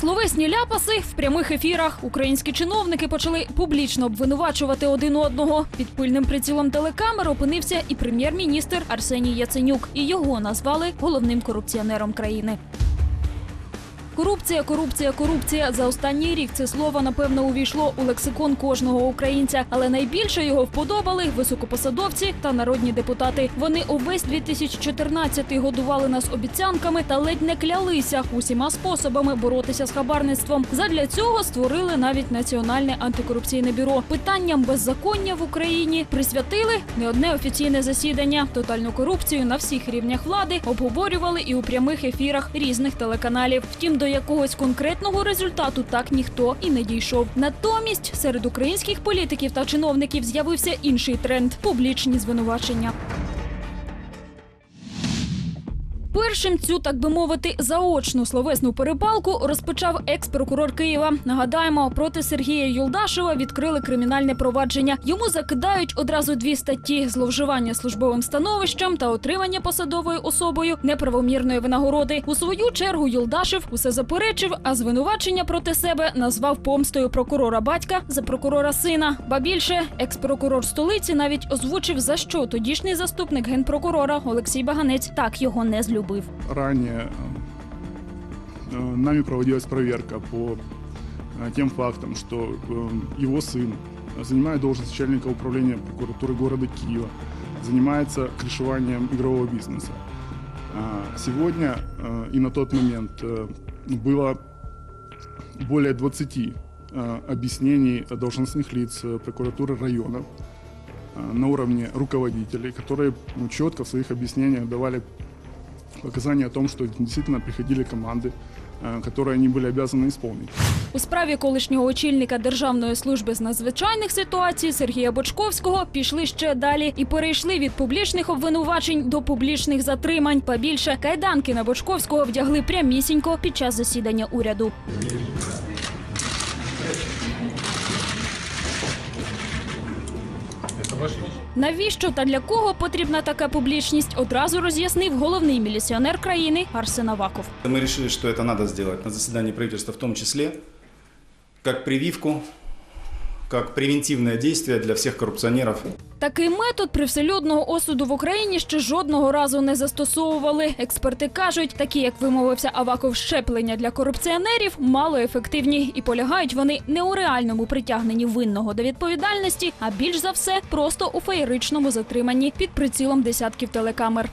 Словесні ляпаси в прямих ефірах. Українські чиновники почали публічно обвинувачувати один одного. Під пильним прицілом телекамер опинився і прем'єр-міністр Арсеній Яценюк. І його назвали головним корупціонером країни. Корупція, корупція, корупція. За останній рік це слово напевно увійшло у лексикон кожного українця, але найбільше його вподобали високопосадовці та народні депутати. Вони увесь 2014 годували нас обіцянками та ледь не клялися усіма способами боротися з хабарництвом. Задля цього створили навіть національне антикорупційне бюро. Питанням беззаконня в Україні присвятили не одне офіційне засідання. Тотальну корупцію на всіх рівнях влади обговорювали і у прямих ефірах різних телеканалів. Втім, до якогось конкретного результату так ніхто і не дійшов. Натомість серед українських політиків та чиновників з'явився інший тренд публічні звинувачення. Першим цю, так би мовити, заочну словесну перепалку розпочав екс-прокурор Києва. Нагадаємо, проти Сергія Юлдашева відкрили кримінальне провадження. Йому закидають одразу дві статті: зловживання службовим становищем та отримання посадовою особою неправомірної винагороди. У свою чергу Юлдашев усе заперечив, а звинувачення проти себе назвав помстою прокурора батька за прокурора сина. Ба більше екс-прокурор столиці навіть озвучив за що тодішній заступник генпрокурора Олексій Баганець так його не злюбив. Ранее э, нами проводилась проверка по э, тем фактам, что э, его сын занимает должность начальника управления прокуратуры города Киева, занимается крышеванием игрового бизнеса. А Сегодня и на тот момент было более 20 э, объяснений должностных лиц прокуратуры районов э, на уровне руководителей, которые ну, четко в своих объяснениях давали показания о том, что действительно приходили команды, э, которые они были обязаны исполнить. У справі колишнього очільника Державної служби з надзвичайних ситуацій Сергія Бочковського пішли ще далі і перейшли від публічних обвинувачень до публічних затримань. Побільше кайданки на Бочковського вдягли прямісінько під час засідання уряду. Навіщо та для кого потрібна така публічність? Одразу роз'яснив головний міліціонер країни Арсен Аваков. Ми вирішили, що це треба зробити на засіданні правительства в тому числі як прививку, как превентивное действие для всех коррупционеров. Такий метод привселюдного осуду в Україні ще жодного разу не застосовували. Експерти кажуть, такі, як вимовився Аваков, щеплення для корупціонерів малоефективні і полягають вони не у реальному притягненні винного до відповідальності, а більш за все просто у феєричному затриманні під прицілом десятків телекамер.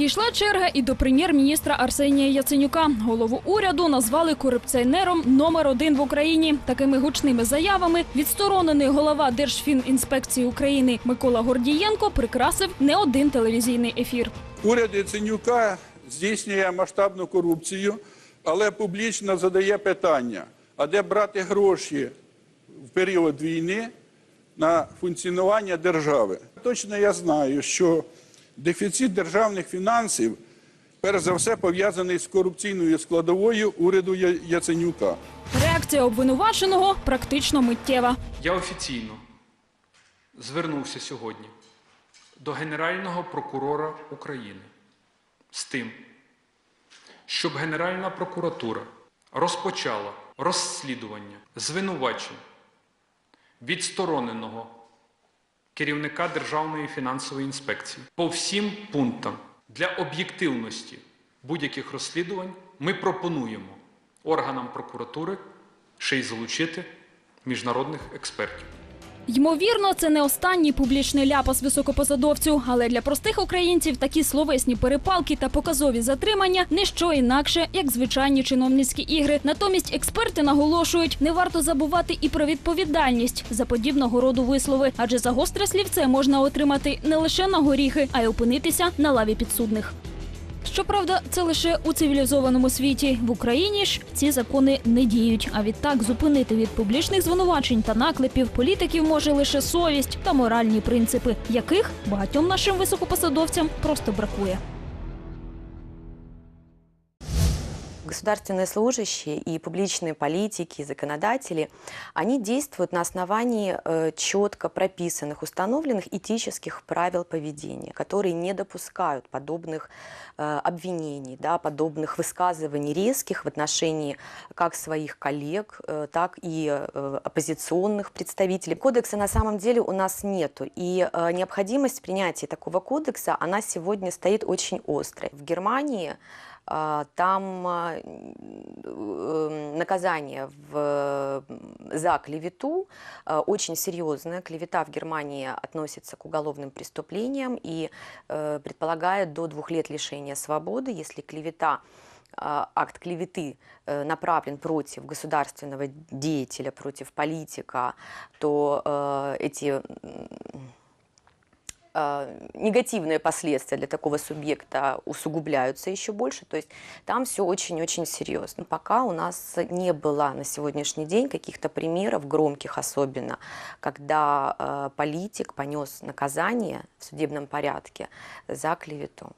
Дійшла черга і до прем'єр-міністра Арсенія Яценюка. Голову уряду назвали корупціонером номер один в Україні. Такими гучними заявами відсторонений голова Держфінінспекції України Микола Гордієнко прикрасив не один телевізійний ефір. Уряд Яценюка здійснює масштабну корупцію, але публічно задає питання: а де брати гроші в період війни на функціонування держави? Точно я знаю, що дефіцит державних фінансів перш за все пов'язаний з корупційною складовою уряду Яценюка. Реакція обвинуваченого практично миттєва. Я офіційно звернувся сьогодні до Генерального прокурора України з тим, щоб Генеральна прокуратура розпочала розслідування звинувачень відстороненого керівника Державної фінансової інспекції по всім пунктам для об'єктивності будь-яких розслідувань ми пропонуємо органам прокуратури ще й залучити міжнародних експертів. Ймовірно, це не останній публічний ляпас високопосадовцю, але для простих українців такі словесні перепалки та показові затримання не що інакше, як звичайні чиновницькі ігри. Натомість експерти наголошують, не варто забувати і про відповідальність за подібного роду вислови, адже за гостре слівце можна отримати не лише на горіхи, а й опинитися на лаві підсудних. Щоправда, це лише у цивілізованому світі. В Україні ж ці закони не діють. А відтак зупинити від публічних звинувачень та наклепів політиків може лише совість та моральні принципи, яких багатьом нашим високопосадовцям просто бракує. Государственные служащие и публичные политики, и законодатели, они действуют на основании э, четко прописанных, установленных этических правил поведения, которые не допускают подобных э, обвинений, да, подобных высказываний резких в отношении как своих коллег, э, так и оппозиционных представителей. Кодекса на самом деле у нас нету, и необходимость принятия такого кодекса, она сегодня стоит очень острой. В Германии там а, наказание в, за клевету а, очень серьезное. Клевета в Германии относится к уголовным преступлениям и э, предполагает до двух лет лишения свободы, если клевета а, акт клеветы э, направлен против государственного деятеля, против политика, то э, эти негативные последствия для такого субъекта усугубляются еще больше. То есть там все очень-очень серьезно. Пока у нас не было на сегодняшний день каких-то примеров, громких особенно, когда э, политик понес наказание в судебном порядке за клевету.